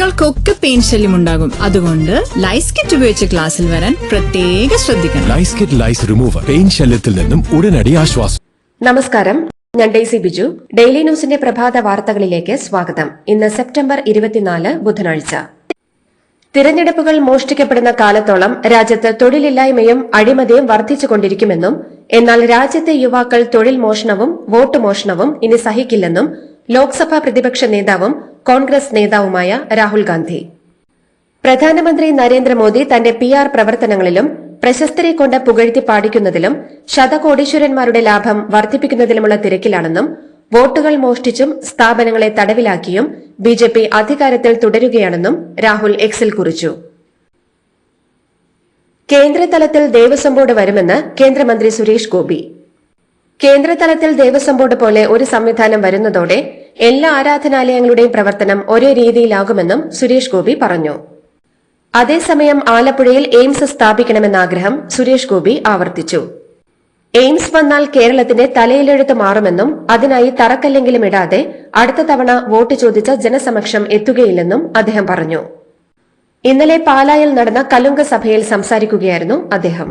കുട്ടികൾക്കൊക്കെ പെയിൻ ശല്യം ഉണ്ടാകും. അതുകൊണ്ട് ലൈസ് കിറ്റ് ഉപയോഗിച്ച് ക്ലാസ്സിൽ വരാൻ പ്രത്യേക ശ്രദ്ധിക്കണം. Lice kit lice remover pain ശല്യത്തിൽ നിന്നും ഉടനടി ആശ്വാസം. നമസ്കാരം. ഞാൻ ഡെയ്സി ബിജു. ഡെയിലി ന്യൂസിന്റെ പ്രഭാത വാർത്തകളിലേക്ക് സ്വാഗതം. ഇന്ന് സെപ്റ്റംബർ ഇരുപത്തിനാല് ബുധനാഴ്ച. തിരഞ്ഞെടുപ്പുകൾ മോഷ്ടിക്കപ്പെടുന്ന കാലത്തോളം രാജ്യത്ത് തൊഴിലില്ലായ്മയും അഴിമതിയും വർദ്ധിച്ചുകൊണ്ടിരിക്കുമെന്നും എന്നാൽ രാജ്യത്തെ യുവാക്കൾ തൊഴിൽ മോഷണവും വോട്ട് മോഷണവും ഇനി സഹിക്കില്ലെന്നും ലോക്സഭാ പ്രതിപക്ഷ നേതാവും കോൺഗ്രസ് നേതാവുമായ രാഹുൽ ഗാന്ധി. പ്രധാനമന്ത്രി നരേന്ദ്രമോദി തന്റെ പി ആർ പ്രവർത്തനങ്ങളിലും പ്രശസ്തരെ കൊണ്ട് പുകഴ്ത്തി പാടിക്കുന്നതിലും ശതകോടീശ്വരന്മാരുടെ ലാഭം വർദ്ധിപ്പിക്കുന്നതിലുമുള്ള തിരക്കിലാണെന്നും വോട്ടുകൾ മോഷ്ടിച്ചും സ്ഥാപനങ്ങളെ തടവിലാക്കിയും ബി ജെ പി അധികാരത്തിൽ തുടരുകയാണെന്നും രാഹുൽ എക്സിൽ കുറിച്ചു. കേന്ദ്രതലത്തിൽ ദേവസ്വം ബോർഡ് വരുമെന്ന് കേന്ദ്രമന്ത്രി സുരേഷ് ഗോപി. കേന്ദ്രതലത്തിൽ ദേവസ്വം ബോർഡ് പോലെ ഒരു സംവിധാനം വരുന്നതോടെ എല്ലാ ആരാധനാലയങ്ങളുടെയും പ്രവർത്തനം ഒരേ രീതിയിലാകുമെന്നും സുരേഷ് ഗോപി പറഞ്ഞു. അതേസമയം ആലപ്പുഴയിൽ എയിംസ് സ്ഥാപിക്കണമെന്ന ആഗ്രഹം സുരേഷ് ഗോപി ആവർത്തിച്ചു. എയിംസ് വന്നാൽ കേരളത്തിന്റെ തലയിലെഴുത്ത് മാറുമെന്നും അതിനായി തറക്കല്ലെങ്കിലും ഇടാതെ അടുത്ത തവണ വോട്ട് ചോദിച്ച ജനസമക്ഷം എത്തുകയില്ലെന്നും അദ്ദേഹം പറഞ്ഞു. ഇന്നലെ പാലായിൽ നടന്ന കലുങ്ക സഭയിൽ സംസാരിക്കുകയായിരുന്നു അദ്ദേഹം.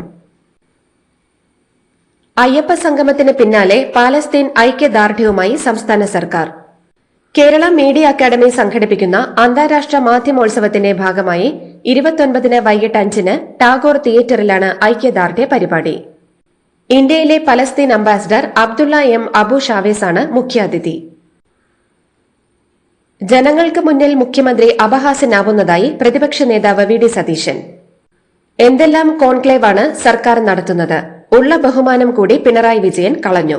അയ്യപ്പ സംഗമത്തിന് പിന്നാലെ പാലസ്തീൻ ഐക്യദാർഢ്യവുമായി സംസ്ഥാന സർക്കാർ. കേരള മീഡിയ അക്കാദമി സംഘടിപ്പിക്കുന്ന അന്താരാഷ്ട്ര മാധ്യമോത്സവത്തിന്റെ ഭാഗമായി ഇരുപത്തൊൻപതിന് വൈകിട്ട് അഞ്ചിന് ടാഗോർ തിയേറ്ററിലാണ് ഐക്യദാർഢ്യ പരിപാടി. ഇന്ത്യയിലെ Palestine ambassador Abdullah M Abu ആണ് മുഖ്യാതിഥി. ജനങ്ങൾക്ക് മുന്നിൽ മുഖ്യമന്ത്രി അപഹാസ്യനാവുന്നതായി പ്രതിപക്ഷ നേതാവ് വി ഡി സതീശൻ. എന്തെല്ലാം കോൺക്ലേവാണ് സർക്കാർ നടത്തുന്നത്? ഉള്ള ബഹുമാനം കൂടി പിണറായി വിജയൻ കളഞ്ഞു.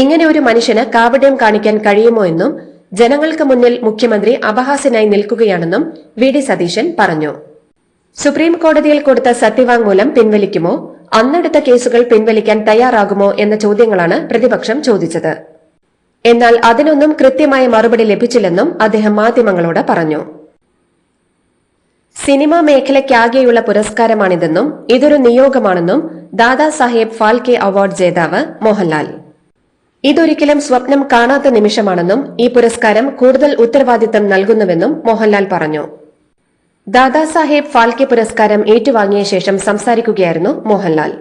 ഇങ്ങനെ ഒരു മനുഷ്യന് കാവട്യം കാണിക്കാൻ കഴിയുമോ എന്നും ജനങ്ങൾക്ക് മുന്നിൽ മുഖ്യമന്ത്രി അപഹാസ്യനായി നിൽക്കുകയാണെന്നും വി ഡി സതീശൻ പറഞ്ഞു. സുപ്രീം കോടതിയിൽ കൊടുത്ത സത്യവാങ്മൂലം പിൻവലിക്കുമോ? അന്നെടുത്ത കേസുകൾ പിൻവലിക്കാൻ തയ്യാറാകുമോ എന്ന ചോദ്യങ്ങളാണ് പ്രതിപക്ഷം ചോദിച്ചത്. എന്നാൽ അതിനൊന്നും കൃത്യമായ മറുപടി ലഭിച്ചില്ലെന്നും അദ്ദേഹം മാധ്യമങ്ങളോട് പറഞ്ഞു. സിനിമാ മേഖലയ്ക്കാകെയുള്ള പുരസ്കാരമാണിതെന്നും ഇതൊരു നിയോഗമാണെന്നും ദാദാ സാഹേബ് ഫാൽക്കെ അവാർഡ് ജേതാവ് മോഹൻലാൽ. ഇതൊരിക്കലും സ്വപ്നം കാണാത്ത നിമിഷമാണെന്നും ഈ പുരസ്കാരം കൂടുതൽ ഉത്തരവാദിത്തം നൽകുന്നുവെന്നും മോഹൻലാൽ പറഞ്ഞു. ദാദാ സാഹേബ് ഫാൽക്കെ പുരസ്കാരം ഏറ്റുവാങ്ങിയ ശേഷം സംസാരിക്കുകയായിരുന്നു മോഹൻലാൽ.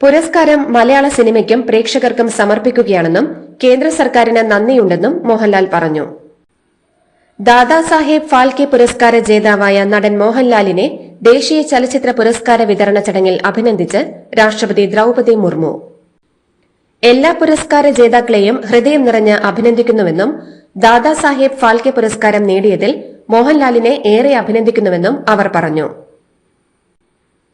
പുരസ്കാരം മലയാള സിനിമയ്ക്കും പ്രേക്ഷകർക്കും സമർപ്പിക്കുകയാണെന്നും കേന്ദ്ര സർക്കാരിന് നന്ദിയുണ്ടെന്നും മോഹൻലാൽ പറഞ്ഞു. ദാദാ സാഹേബ് ഫാൽക്കെ പുരസ്കാര ജേതാവായ നടൻ മോഹൻലാലിനെ ദേശീയ ചലച്ചിത്ര പുരസ്കാര വിതരണ ചടങ്ങിൽ അഭിനന്ദിച്ച് രാഷ്ട്രപതി ദ്രൌപതി മുർമു. എല്ലാ പുരസ്കാര ജേതാക്കളെയും ഹൃദയം നിറഞ്ഞ് അഭിനന്ദിക്കുന്നുവെന്നും ദാദാസാഹേബ് ഫാൽക്കെ പുരസ്കാരം നേടിയതിൽ മോഹൻലാലിനെ ഏറെ അഭിനന്ദിക്കുന്നുവെന്നും അവർ പറഞ്ഞു.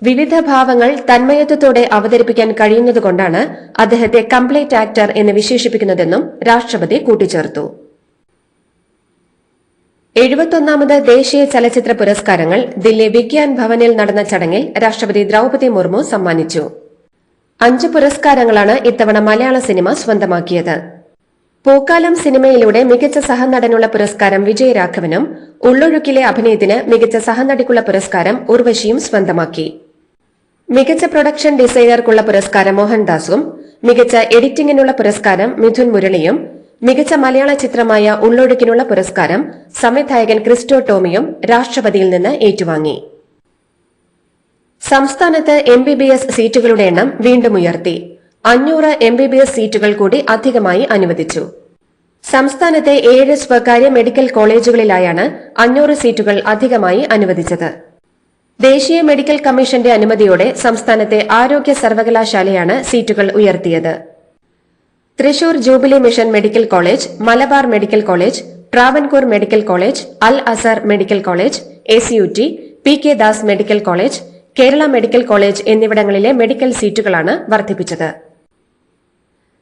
വിവിധ ഭാവങ്ങൾ തന്മയത്വത്തോടെ അവതരിപ്പിക്കാൻ കഴിയുന്നതുകൊണ്ടാണ് അദ്ദേഹത്തെ കംപ്ലീറ്റ് ആക്ടർ എന്ന് വിശേഷിപ്പിക്കുന്നതെന്നും രാഷ്ട്രപതി കൂട്ടിച്ചേർത്തു. എഴുപത്തൊന്നാമത് ദേശീയ ചലച്ചിത്ര പുരസ്കാരങ്ങൾ ദില്ലി വിഗ്യാൻ ഭവനിൽ നടന്ന ചടങ്ങിൽ രാഷ്ട്രപതി ദ്രൌപതി മുർമു സമ്മാനിച്ചു. അഞ്ച് പുരസ്കാരങ്ങളാണ് ഇത്തവണ മലയാള സിനിമ സ്വന്തമാക്കിയത്. പൂക്കാലം സിനിമയിലൂടെ മികച്ച സഹനടനുള്ള പുരസ്കാരം വിജയരാഘവനും ഉള്ളൊഴുക്കിലെ അഭിനയത്തിന് മികച്ച സഹനടിക്കുള്ള പുരസ്കാരം ഉർവശിയും സ്വന്തമാക്കി. മികച്ച പ്രൊഡക്ഷൻ ഡിസൈനർക്കുള്ള പുരസ്കാരം മോഹൻദാസും മികച്ച എഡിറ്റിംഗിനുള്ള പുരസ്കാരം മിഥുൻ മുരളിയും മികച്ച മലയാള ചിത്രമായ ഉള്ളൊഴുക്കിനുള്ള പുരസ്കാരം സംവിധായകൻ ക്രിസ്റ്റോ ടോമിയും രാഷ്ട്രപതിയിൽ നിന്ന് ഏറ്റുവാങ്ങി. സംസ്ഥാനത്ത് എം ബി ബി എസ് സീറ്റുകളുടെ എണ്ണം വീണ്ടും ഉയർത്തി. അഞ്ഞൂറ് എം ബി ബി എസ് സീറ്റുകൾ കൂടി അധികമായി അനുവദിച്ചു. സംസ്ഥാനത്തെ ഏഴ് സ്വകാര്യ മെഡിക്കൽ കോളേജുകളിലായാണ് അഞ്ഞൂറ് സീറ്റുകൾ അധികമായി അനുവദിച്ചത്. ദേശീയ മെഡിക്കൽ കമ്മീഷന്റെ അനുമതിയോടെ സംസ്ഥാനത്തെ ആരോഗ്യ സർവകലാശാലയാണ് സീറ്റുകൾ ഉയർത്തിയത്. Thrissur jubilee mission medical college Malabar medical college Travancore medical college Al Azhar medical college A C U T P K Das medical college Kerala medical college എന്നിവിടങ്ങളിലെ മെഡിക്കൽ സീറ്റുകളാണ് വർദ്ധിപ്പിച്ചത്.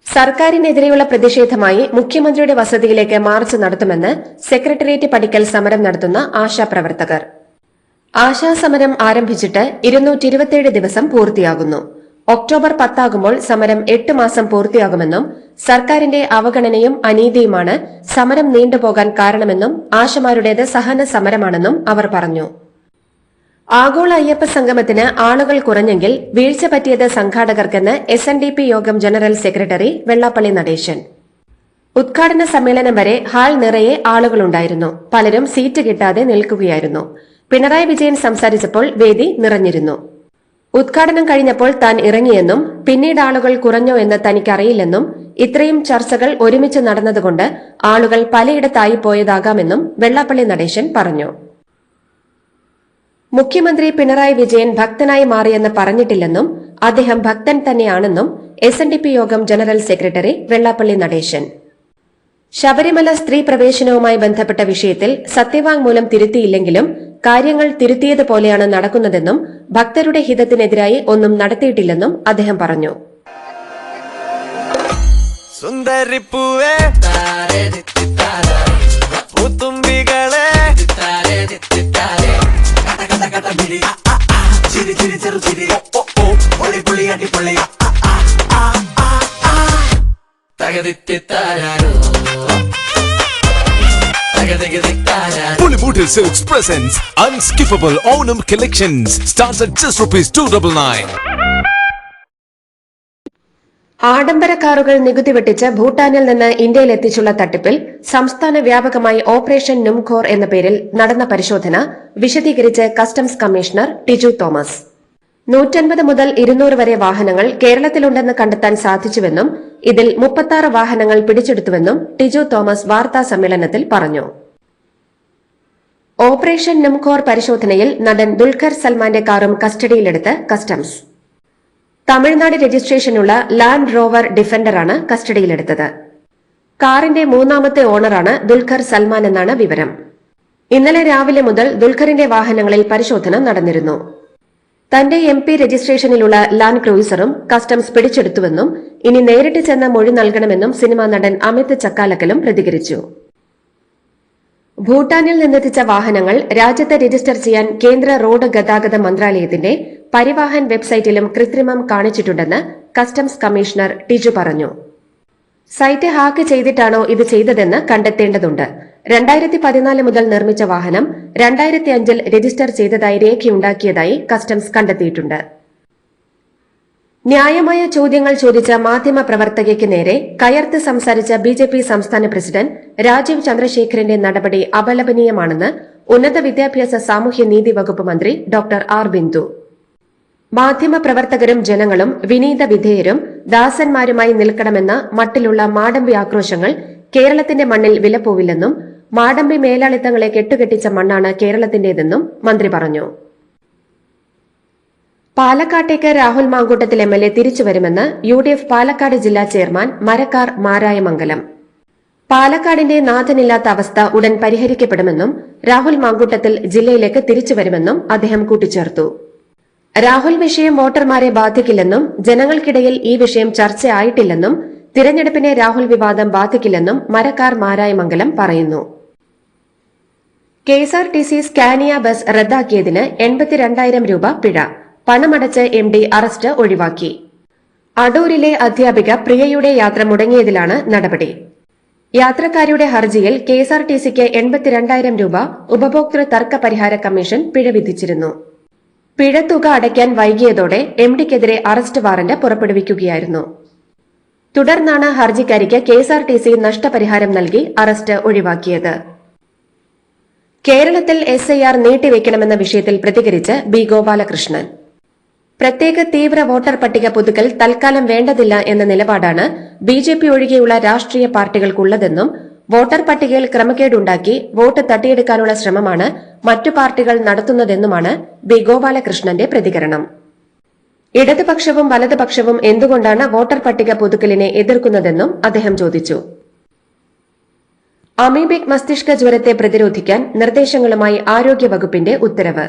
സർക്കാരിനെതിരെയുള്ള പ്രതിഷേധമായി മുഖ്യമന്ത്രിയുടെ വസതിയിലേക്ക് മാർച്ച് നടത്തുമെന്ന് സെക്രട്ടേറിയറ്റ് പഠിക്കൽ സമരം നടത്തുന്ന ആശാപ്രവർത്തകർ ആശാസമരം ആരംഭിച്ചിട്ട് ഇരുന്നൂറ്റി ദിവസം പൂർത്തിയാകുന്നു. ഒക്ടോബർ പത്താകുമ്പോൾ സമരം എട്ട് മാസം പൂർത്തിയാകുമെന്നും സർക്കാരിന്റെ അവഗണനയും അനീതിയുമാണ് സമരം നീണ്ടുപോകാൻ കാരണമെന്നും ആശമാരുടേത് സഹന സമരമാണെന്നും അവർ പറഞ്ഞു. ആഗോള അയ്യപ്പ സംഗമത്തിന് ആളുകൾ കുറഞ്ഞെങ്കിൽ വീഴ്ച പറ്റിയത് സംഘാടകർക്കെന്ന് എസ് എൻ ഡി പി യോഗം ജനറൽ സെക്രട്ടറി വെള്ളാപ്പള്ളി നടേശൻ. ഉദ്ഘാടന സമ്മേളനം വരെ ഹാൾ നിറയെ ആളുകളുണ്ടായിരുന്നു പലരും സീറ്റ് കിട്ടാതെ നിൽക്കുകയായിരുന്നു. പിണറായി വിജയൻ സംസാരിച്ചപ്പോൾ വേദി നിറഞ്ഞിരുന്നു. ഉദ്ഘാടനം കഴിഞ്ഞപ്പോൾ താൻ ഇറങ്ങിയെന്നും പിന്നീട് ആളുകൾ കുറഞ്ഞോ എന്ന് തനിക്കറിയില്ലെന്നും ഇത്രയും ചർച്ചകൾ ഒരുമിച്ച് നടന്നതുകൊണ്ട് ആളുകൾ പലയിടത്തായി പോയതാകാമെന്നും വെള്ളാപ്പള്ളി നടേശൻ പറഞ്ഞു. മുഖ്യമന്ത്രി പിണറായി വിജയൻ ഭക്തനായി മാറിയെന്ന് പറഞ്ഞിട്ടില്ലെന്നും അദ്ദേഹം ഭക്തൻ തന്നെയാണെന്നും എസ് യോഗം ജനറൽ സെക്രട്ടറി വെള്ളാപ്പള്ളി നടേശൻ. ശബരിമല സ്ത്രീ പ്രവേശനവുമായി ബന്ധപ്പെട്ട വിഷയത്തിൽ സത്യവാങ്മൂലം തിരുത്തിയില്ലെങ്കിലും കാര്യങ്ങൾ തിരുത്തിയതുപോലെയാണ് നടക്കുന്നതെന്നും ഭക്തരുടെ ഹിതത്തിനെതിരായി ഒന്നും നടത്തിയിട്ടില്ലെന്നും അദ്ദേഹം പറഞ്ഞു സുന്ദരിപ്പൂവേ പൂത്തുമ്പികളെ ചിരി ചിരി ചെറു ചിരി ഓ ഓ Pulimutil Silks presents Unskippable Onam Collections. Starts at just rupees 299. ആഡംബര കാറുകൾ നികുതി വെട്ടിച്ച് ഭൂട്ടാനിൽ നിന്ന് ഇന്ത്യയിൽ എത്തിച്ചുള്ള തട്ടിപ്പിൽ സംസ്ഥാന വ്യാപകമായി ഓപ്പറേഷൻ നുംഖോർ എന്ന പേരിൽ നടന്ന പരിശോധന വിശദീകരിച്ച് കസ്റ്റംസ് കമ്മീഷണർ ടിജു തോമസ് നൂറ്റൻപത് മുതൽ ഇരുന്നൂറ് വരെ വാഹനങ്ങൾ കേരളത്തിലുണ്ടെന്ന് കണ്ടെത്താൻ സാധിച്ചുവെന്നും ഇതിൽ മുപ്പത്താറ് വാഹനങ്ങൾ പിടിച്ചെടുത്തുവെന്നും ടിജു തോമസ് വാർത്താ സമ്മേളനത്തിൽ പറഞ്ഞു. ഓപ്പറേഷൻ നിംകോർ പരിശോധനയിൽ നടൻ ദുൽഖർ സൽമാന്റെ കാറും കസ്റ്റഡിയിലെടുത്ത് കസ്റ്റംസ്. തമിഴ്നാട് രജിസ്ട്രേഷനുള്ള ലാൻഡ് റോവർ ഡിഫൻഡറാണ് കസ്റ്റഡിയിലെടുത്തത്. കാറിന്റെ മൂന്നാമത്തെ ഓണറാണ് ദുൽഖർ സൽമാൻ എന്നാണ് വിവരം. ഇന്നലെ രാവിലെ മുതൽ ദുൽഖറിന്റെ വാഹനങ്ങളിൽ പരിശോധന നടന്നിരുന്നു. തന്റെ എം പി രജിസ്ട്രേഷനിലുള്ള ലാൻഡ് ക്രൂയിസറും കസ്റ്റംസ് പിടിച്ചെടുത്തുവെന്നും ഇനി നേരിട്ട് ചെന്ന് മൊഴി നൽകണമെന്നും സിനിമാ നടൻ അമിത് ചക്കാലക്കലും പ്രതികരിച്ചു. ഭൂട്ടാനിൽ നിന്നെത്തിച്ച വാഹനങ്ങൾ രാജ്യത്ത് രജിസ്റ്റർ ചെയ്യാൻ കേന്ദ്ര റോഡ് ഗതാഗത മന്ത്രാലയത്തിന്റെ പരിവാഹൻ വെബ്സൈറ്റിലും കൃത്രിമം കാണിച്ചിട്ടുണ്ടെന്ന് കസ്റ്റംസ് കമ്മീഷണർ ടിജു പറഞ്ഞു. സൈറ്റ് ഹാക്ക് ചെയ്തിട്ടാണോ ഇത് ചെയ്തതെന്ന് കണ്ടെത്തേണ്ടതുണ്ട്. രണ്ടായിരത്തി പതിനാല് മുതൽ നിർമ്മിച്ച വാഹനം രണ്ടായിരത്തി അഞ്ചിൽ രജിസ്റ്റർ ചെയ്തതായി രേഖയുണ്ടാക്കിയതായി കസ്റ്റംസ് കണ്ടെത്തിയിട്ടുണ്ട്. ന്യായമായ ചോദ്യങ്ങൾ ചോദിച്ച മാധ്യമ പ്രവർത്തകയ്ക്ക് നേരെ കയർത്ത് സംസാരിച്ച ബി ജെ പി സംസ്ഥാന പ്രസിഡന്റ് രാജീവ് ചന്ദ്രശേഖരന്റെ നടപടി അപലപനീയമാണെന്ന് ഉന്നത വിദ്യാഭ്യാസ സാമൂഹ്യനീതി വകുപ്പ് മന്ത്രി ഡോക്ടർ ആർ ബിന്ദു. മാധ്യമപ്രവർത്തകരും ജനങ്ങളും വിനീത വിധേയരും ദാസന്മാരുമായി നിൽക്കണമെന്ന മട്ടിലുള്ള മാടമ്പി ആക്രോശങ്ങൾ കേരളത്തിന്റെ മണ്ണിൽ വിലപ്പോവില്ലെന്നും മാടമ്പി മേലാളിത്തങ്ങളെ കെട്ടുകെട്ടിച്ച മണ്ണാണ് കേരളത്തിന്റേതെന്നും മന്ത്രി പറഞ്ഞു. പാലക്കാട്ടേക്ക് Rahul Mamkootathil M L A തിരിച്ചുവരുമെന്ന് U D F Palakkad ജില്ലാ ചെയർമാൻ മരക്കാർ മാരായമംഗലം. പാലക്കാടിന്റെ നാഥനില്ലാത്ത അവസ്ഥ ഉടൻ പരിഹരിക്കപ്പെടുമെന്നും രാഹുൽ മാങ്കൂട്ടത്തിൽ ജില്ലയിലേക്ക് തിരിച്ചുവരുമെന്നും അദ്ദേഹം കൂട്ടിച്ചേർത്തു. രാഹുൽ വിഷയം വോട്ടർമാരെ ബാധിക്കില്ലെന്നും ജനങ്ങൾക്കിടയിൽ ഈ വിഷയം ചർച്ചയായിട്ടില്ലെന്നും തിരഞ്ഞെടുപ്പിനെ രാഹുൽ വിവാദം ബാധിക്കില്ലെന്നും മരക്കാർ മാരായമംഗലം പറയുന്നു. കെഎസ്ആർടിസി സ്കാനിയ ബസ് റദ്ദാക്കിയതിന് എൺപത്തിരണ്ടായിരം രൂപ പിഴ. പണമടച്ച് എം ഡി അറസ്റ്റ് ഒഴിവാക്കി. അടൂരിലെ അധ്യാപിക പ്രിയയുടെ യാത്ര മുടങ്ങിയതിലാണ് നടപടി. യാത്രക്കാരുടെ ഹർജിയിൽ കെഎസ്ആർടിസിക്ക് എൺപത്തിരണ്ടായിരം രൂപ ഉപഭോക്തൃ തർക്ക പരിഹാര കമ്മീഷൻ പിഴ വിധിച്ചിരുന്നു. പിഴത്തുക അടയ്ക്കാൻ വൈകിയതോടെ എം ഡിക്കെതിരെ അറസ്റ്റ് വാറന്റ് പുറപ്പെടുവിക്കുകയായിരുന്നു. തുടർന്നാണ് ഹർജിക്കാരിക്ക് കെഎസ്ആർടിസി നഷ്ടപരിഹാരം നൽകി അറസ്റ്റ് ഒഴിവാക്കിയത്. കേരളത്തിൽ എസ് ഐ ആർ നീട്ടിവെക്കണമെന്ന വിഷയത്തിൽ പ്രതികരിച്ച് ബി ഗോപാലകൃഷ്ണൻ. പ്രത്യേക തീവ്ര വോട്ടർ പട്ടിക പുതുക്കൽ തൽക്കാലം വേണ്ടതില്ല എന്ന നിലപാടാണ് ബി ജെ പി ഒഴികെയുള്ള രാഷ്ട്രീയ പാർട്ടികൾക്കുള്ളതെന്നും വോട്ടർ പട്ടികയിൽ ക്രമക്കേടുണ്ടാക്കി വോട്ട് തട്ടിയെടുക്കാനുള്ള ശ്രമമാണ് മറ്റു പാർട്ടികൾ നടത്തുന്നതെന്നുമാണ് ബി ഗോപാലകൃഷ്ണന്റെ പ്രതികരണം. ഇടതുപക്ഷവും വലതുപക്ഷവും എന്തുകൊണ്ടാണ് വോട്ടർ പട്ടിക പുതുക്കലിനെ എതിർക്കുന്നതെന്നും അദ്ദേഹം ചോദിച്ചു. അമീബിക് മസ്തിഷ്ക ജ്വരത്തെ പ്രതിരോധിക്കാൻ നിർദ്ദേശങ്ങളുമായി ആരോഗ്യവകുപ്പിന്റെ ഉത്തരവ്.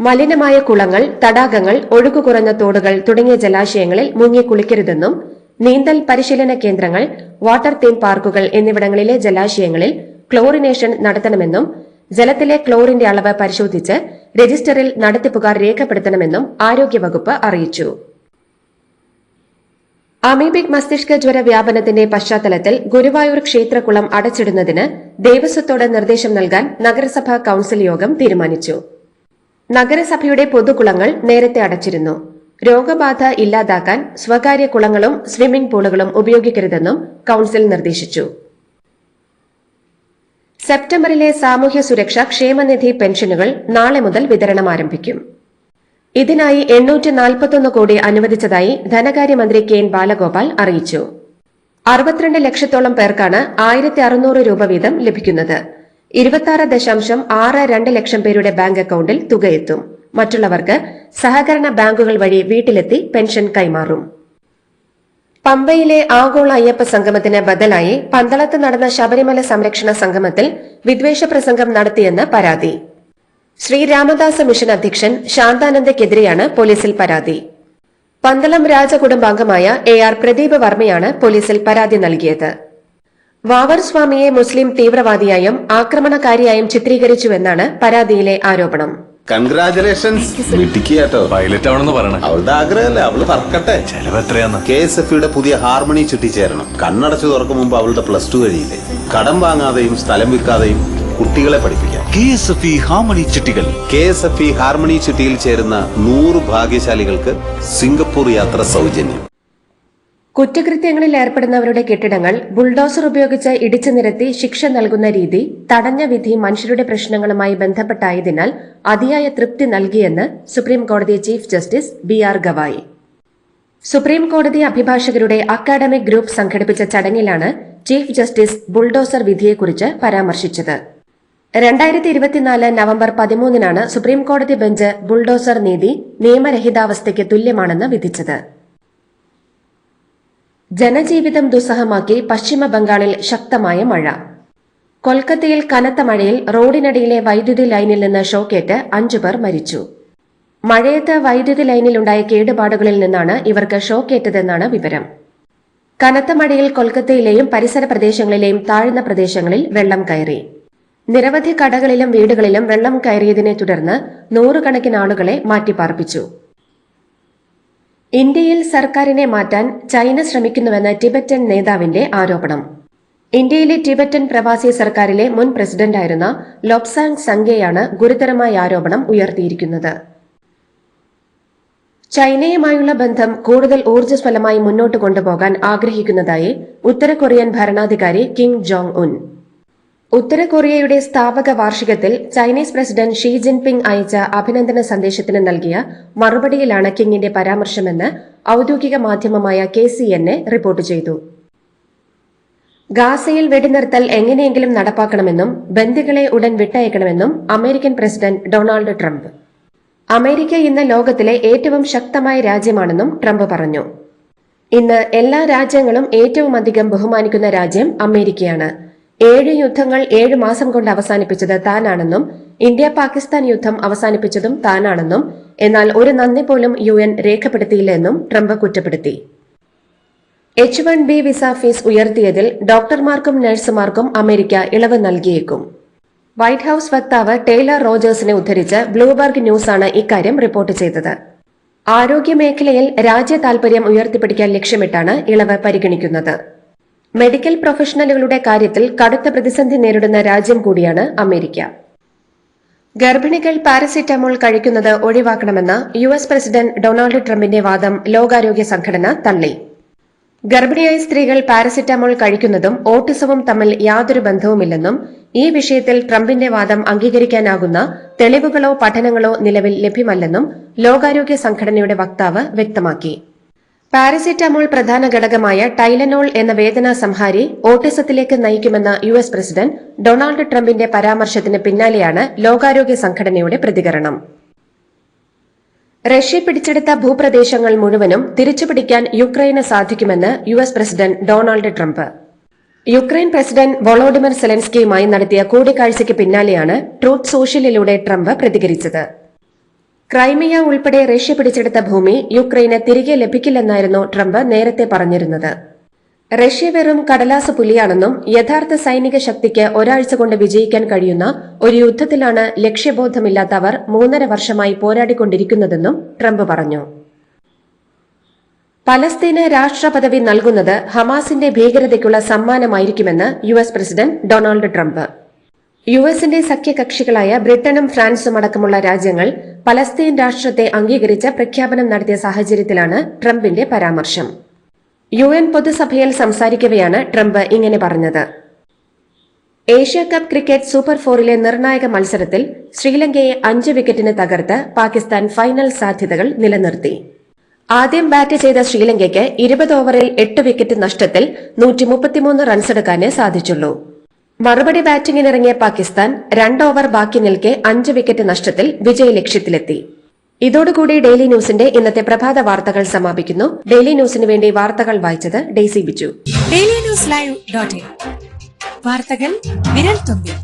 മലിനമായ കുളങ്ങൾ തടാകങ്ങൾ ഒഴുക്കുകുറഞ്ഞ തോടുകൾ തുടങ്ങിയ ജലാശയങ്ങളിൽ മുങ്ങി കുളിക്കരുതെന്നും നീന്തൽ പരിശീലന കേന്ദ്രങ്ങൾ വാട്ടർ തീം പാർക്കുകൾ എന്നിവിടങ്ങളിലെ ജലാശയങ്ങളിൽ ക്ലോറിനേഷൻ നടത്തണമെന്നും ജലത്തിലെ ക്ലോറിന്റെ അളവ് പരിശോധിച്ച് രജിസ്റ്ററിൽ നടത്തിപ്പുകാർ രേഖപ്പെടുത്തണമെന്നും ആരോഗ്യവകുപ്പ് അറിയിച്ചു. അമീബിക് മസ്തിഷ്ക ജ്വര വ്യാപനത്തിന്റെ പശ്ചാത്തലത്തിൽ ഗുരുവായൂർ ക്ഷേത്രകുളം അടച്ചിടുന്നതിന് ദേവസ്വത്തോട് നിർദ്ദേശം നൽകാൻ നഗരസഭാ കൌൺസിൽ യോഗം തീരുമാനിച്ചു. നഗരസഭയുടെ പൊതുകുളങ്ങൾ നേരത്തെ അടച്ചിരുന്നു. രോഗബാധ ഇല്ലാതാക്കാൻ സ്വകാര്യ കുളങ്ങളും സ്വിമ്മിംഗ് പൂളുകളും ഉപയോഗിക്കരുതെന്നും കൌൺസിൽ നിർദ്ദേശിച്ചു. സെപ്റ്റംബറിലെ സാമൂഹ്യ സുരക്ഷ ക്ഷേമനിധി പെൻഷനുകൾ നാളെ മുതൽ വിതരണം ആരംഭിക്കും. ഇതിനായി എണ്ണൂറ്റി നാൽപ്പത്തൊന്ന് കോടി അനുവദിച്ചതായി ധനകാര്യമന്ത്രി കെ എൻ ബാലഗോപാൽ അറിയിച്ചു. അറുപത്തിരണ്ട് ലക്ഷത്തോളം പേർക്കാണ് ആയിരത്തി അറുന്നൂറ് രൂപ വീതം ലഭിക്കുന്നത്. ഇരുപത്തിയാറ് ദശാംശം ആറ് രണ്ട് ലക്ഷം പേരുടെ ബാങ്ക് അക്കൌണ്ടിൽ തുകയെത്തും. മറ്റുള്ളവർക്ക് സഹകരണ ബാങ്കുകൾ വഴി വീട്ടിലെത്തി പെൻഷൻ കൈമാറും. പമ്പയിലെ ആഗോള അയ്യപ്പ സംഗമത്തിന് ബദലായി പന്തളത്ത് നടന്ന ശബരിമല സംരക്ഷണ സംഗമത്തിൽ വിദ്വേഷ പ്രസംഗം നടത്തിയെന്ന് പരാതി. ശ്രീരാമദാസ മിഷൻ അധ്യക്ഷൻ ശാന്താനന്ദയ്ക്കെതിരെയാണ് പോലീസിൽ പരാതി. പന്തളം രാജകുടുംബാംഗമായ എ ആർ പ്രദീപ് വർമ്മയാണ് പോലീസിൽ പരാതി നൽകിയത്. വാവർ സ്വാമിയെ മുസ്ലിം തീവ്രവാദിയായും ആക്രമണകാരിയായും ചിത്രീകരിച്ചുവെന്നാണ് പരാതിയിലെ ആരോപണം. കൺഗ്രാചുലേഷൻസ് കേട്ടോ. പൈലറ്റ് ആവണമെന്ന് പറയണേ. അവളുടെ ആഗ്രഹമല്ലേ? അവൾ പറക്കട്ടെ. ചെലവ് എത്രയാന്ന്? കെ എസ് എഫ് യുടെ പുതിയ ഹാർമണി ചുറ്റിച്ചേരണം. കണ്ണടച്ചു തുറക്കും മുമ്പ് അവളുടെ പ്ലസ് ടു കഴിയില്ലേ? കടം വാങ്ങാതെയും സ്ഥലം വിൽക്കാതെയും കുട്ടികളെ പഠിപ്പിക്കാം. K S F E harmony ചിട്ടികൾ K S F E harmony ചുറ്റിയിൽ ചേരുന്ന നൂറ് ഭാഗ്യശാലികൾക്ക് സിംഗപ്പൂർ യാത്ര സൗജന്യം. കുറ്റകൃത്യങ്ങളിൽ ഏർപ്പെടുന്നവരുടെ കെട്ടിടങ്ങൾ ബുൾഡോസർ ഉപയോഗിച്ച് ഇടിച്ചു നിരത്തി ശിക്ഷ നൽകുന്ന രീതി തടഞ്ഞ വിധി മനുഷ്യരുടെ പ്രശ്നങ്ങളുമായി ബന്ധപ്പെട്ടായതിനാൽ അതിയായ തൃപ്തി നൽകിയെന്ന് സുപ്രീം കോടതി chief justice B R Gavai. Supreme കോടതി അഭിഭാഷകരുടെ അക്കാഡമിക് ഗ്രൂപ്പ് സംഘടിപ്പിച്ച ചടങ്ങിലാണ് ചീഫ് ജസ്റ്റിസ് ബുൾഡോസർ വിധിയെക്കുറിച്ച് പരാമർശിച്ചത്. രണ്ടായിരത്തി ഇരുപത്തിനാല് നവംബർ പതിമൂന്നിനാണ് സുപ്രീം കോടതി ബെഞ്ച് ബുൾഡോസർ നീതി നിയമരഹിതാവസ്ഥയ്ക്ക് തുല്യമാണെന്ന് വിധിച്ചത്. ജനജീവിതം ദുസ്സഹമാക്കി പശ്ചിമ ബംഗാളിൽ ശക്തമായ മഴ. കൊൽക്കത്തയിൽ കനത്ത മഴയിൽ റോഡിനടിയിലെ വൈദ്യുതി ലൈനിൽ നിന്ന് ഷോക്കേറ്റ് അഞ്ചുപേർ മരിച്ചു. മഴയത്ത് വൈദ്യുതി ലൈനിലുണ്ടായ കേടുപാടുകളിൽ നിന്നാണ് ഇവർക്ക് ഷോക്കേറ്റതെന്നാണ് വിവരം. കനത്ത മഴയിൽ കൊൽക്കത്തയിലെയും പരിസര പ്രദേശങ്ങളിലെയും താഴ്ന്ന പ്രദേശങ്ങളിൽ വെള്ളം കയറി. നിരവധി കടകളിലും വീടുകളിലും വെള്ളം കയറിയതിനെ തുടർന്ന് നൂറുകണക്കിന് ആളുകളെ മാറ്റിപ്പാർപ്പിച്ചു. ഇന്ത്യയിൽ സർക്കാരിനെ മാറ്റാൻ ചൈന ശ്രമിക്കുന്നുവെന്ന് ടിബറ്റൻ നേതാവിന്റെ ആരോപണം. ഇന്ത്യയിലെ ടിബറ്റൻ പ്രവാസി സർക്കാരിലെ മുൻ പ്രസിഡന്റായിരുന്ന ലോപ്സാങ് സംഗെയാണ് ഗുരുതരമായ ആരോപണം ഉയർത്തിയിരിക്കുന്നത്. ചൈനയുമായുള്ള ബന്ധം കൂടുതൽ ഊർജസ്വലമായി മുന്നോട്ട് കൊണ്ടുപോകാൻ ആഗ്രഹിക്കുന്നതായി ഉത്തര കൊറിയൻ ഭരണാധികാരി കിം ജോങ് ഉൻ. ഉത്തര കൊറിയയുടെ സ്ഥാപക വാർഷികത്തിൽ ചൈനീസ് പ്രസിഡന്റ് ഷീ ജിൻപിങ് അയച്ച അഭിനന്ദന സന്ദേശത്തിന് നൽകിയ മറുപടിയിലാണ് കിങ്ങിന്റെ പരാമർശമെന്ന് ഔദ്യോഗിക മാധ്യമമായ K C N A report ചെയ്തു. ഗാസയിൽ വെടിനിർത്തൽ എങ്ങനെയെങ്കിലും നടപ്പാക്കണമെന്നും ബന്ദികളെ ഉടൻ വിട്ടയക്കണമെന്നും American president Donald Trump. America ഇന്ന് ലോകത്തിലെ ഏറ്റവും ശക്തമായ രാജ്യമാണെന്നും ട്രംപ് പറഞ്ഞു. ഇന്ന് എല്ലാ രാജ്യങ്ങളും ഏറ്റവും അധികം ബഹുമാനിക്കുന്ന രാജ്യം അമേരിക്കയാണ്. ഏഴ് യുദ്ധങ്ങൾ ഏഴ് മാസം കൊണ്ട് അവസാനിപ്പിച്ചത് താനാണെന്നും ഇന്ത്യ പാകിസ്ഥാൻ യുദ്ധം അവസാനിപ്പിച്ചതും താനാണെന്നും എന്നാൽ ഒരു നന്ദി പോലും യു എൻ രേഖപ്പെടുത്തിയില്ലെന്നും ട്രംപ് കുറ്റപ്പെടുത്തി. H one B visa fee ഉയർത്തിയതിൽ ഡോക്ടർമാർക്കും നഴ്സുമാർക്കും അമേരിക്ക ഇളവ് നൽകിയേക്കും. വൈറ്റ് ഹൌസ് വക്താവ് ടേലർ റോജേഴ്സിനെ ഉദ്ധരിച്ച് ബ്ലൂബർഗ് ന്യൂസാണ് ഇക്കാര്യം റിപ്പോർട്ട് ചെയ്തത്. ആരോഗ്യമേഖലയിൽ രാജ്യ താൽപര്യം ഉയർത്തിപ്പിടിക്കാൻ ലക്ഷ്യമിട്ടാണ് ഇളവ് പരിഗണിക്കുന്നത്. മെഡിക്കൽ പ്രൊഫഷണലുകളുടെ കാര്യത്തിൽ കടുത്ത പ്രതിസന്ധി നേരിടുന്ന രാജ്യം കൂടിയാണ് അമേരിക്ക. ഗർഭിണികൾ പാരസിറ്റമോൾ കഴിക്കുന്നത് ഒഴിവാക്കണമെന്ന യു എസ് പ്രസിഡന്റ് ഡൊണാൾഡ് ട്രംപിന്റെ വാദം ലോകാരോഗ്യ സംഘടന തള്ളി. ഗർഭിണിയായ സ്ത്രീകൾ പാരസിറ്റമോൾ കഴിക്കുന്നതും ഓട്ടിസവും തമ്മിൽ യാതൊരു ബന്ധവുമില്ലെന്നും ഈ വിഷയത്തിൽ ട്രംപിന്റെ വാദം അംഗീകരിക്കാനാകുന്ന തെളിവുകളോ പഠനങ്ങളോ നിലവിൽ ലഭ്യമല്ലെന്നും ലോകാരോഗ്യ സംഘടനയുടെ വക്താവ് വ്യക്തമാക്കി. പാരസിറ്റമോൾ പ്രധാന ഘടകമായ ടൈലനോൾ എന്ന വേദനാ സംഹാരി ഓട്ടിസത്തിലേക്ക് നയിക്കുമെന്ന യു എസ് പ്രസിഡന്റ് ഡൊണാൾഡ് ട്രംപിന്റെ പരാമർശത്തിന് പിന്നാലെയാണ് ലോകാരോഗ്യ സംഘടനയുടെ പ്രതികരണം. റഷ്യ പിടിച്ചെടുത്ത ഭൂപ്രദേശങ്ങൾ മുഴുവനും തിരിച്ചുപിടിക്കാൻ യുക്രൈന് സാധിക്കുമെന്ന് U S president Donald Trump. Ukraine president Volodymyr സെലൻസ്കിയുമായി നടത്തിയ കൂടിക്കാഴ്ചയ്ക്ക് പിന്നാലെയാണ് ട്രൂത്ത് സോഷ്യലിലൂടെ ട്രംപ് പ്രതികരിച്ചത്. ക്രൈമിയ ഉൾപ്പെടെ റഷ്യ പിടിച്ചെടുത്ത ഭൂമി യുക്രൈന് തിരികെ ലഭിക്കില്ലെന്നായിരുന്നു ട്രംപ് നേരത്തെ പറഞ്ഞിരുന്നത്. റഷ്യ വെറും കടലാസ് പുലിയാണെന്നും യഥാർത്ഥ സൈനിക ശക്തിക്ക് ഒരാഴ്ച കൊണ്ട് വിജയിക്കാൻ കഴിയുന്ന ഒരു യുദ്ധത്തിലാണ് ലക്ഷ്യബോധമില്ലാത്ത അവർ മൂന്നര വർഷമായി പോരാടിക്കൊണ്ടിരിക്കുന്നതെന്നും ട്രംപ് പറഞ്ഞു. പലസ്തീന് രാഷ്ട്രപദവി നൽകുന്നത് ഹമാസിന്റെ ഭീകരതയ്ക്കുള്ള സമ്മാനമായിരിക്കുമെന്ന് U president Donald Trump. U എസിന്റെ സഖ്യകക്ഷികളായ ബ്രിട്ടനും ഫ്രാൻസും അടക്കമുള്ള രാജ്യങ്ങൾ പലസ്തീൻ രാഷ്ട്രത്തെ അംഗീകരിച്ച പ്രഖ്യാപനം നടത്തിയ സാഹചര്യത്തിലാണ് ട്രംപിന്റെ പരാമർശം. യു എൻ പൊതുസഭയിൽ സംസാരിക്കവെയാണ് ട്രംപ് ഇങ്ങനെ പറഞ്ഞത്. ഏഷ്യ കപ്പ് ക്രിക്കറ്റ് സൂപ്പർ ഫോറിലെ നിർണായക മത്സരത്തിൽ ശ്രീലങ്കയെ അഞ്ച് വിക്കറ്റിന് തകർത്ത് പാകിസ്ഥാൻ ഫൈനൽ സാധ്യതകൾ നിലനിർത്തി. ആദ്യം ബാറ്റ് ചെയ്ത ശ്രീലങ്കയ്ക്ക് ഇരുപത് ഓവറിൽ എട്ട് വിക്കറ്റ് നഷ്ടത്തിൽ നൂറ്റി റൺസെടുക്കാനേ സാധിച്ചുള്ളൂ. മറുപടി ബാറ്റിംഗിനിറങ്ങിയ പാകിസ്ഥാൻ രണ്ട് ഓവർ ബാക്കി നിൽക്കെ അഞ്ച് വിക്കറ്റ് നഷ്ടത്തിൽ വിജയലക്ഷ്യത്തിലെത്തി ഇതോടുകൂടി ഡെയിലി ന്യൂസിന്റെ ഇന്നത്തെ പ്രഭാത വാർത്തകൾ സമാപിക്കുന്നു. ഡെയിലി ന്യൂസിന് വേണ്ടി വാർത്തകൾ വായിച്ചത് Daisy Biju. Daily news live വാർത്തകൾ വിരൽ തുമ്പിൽ.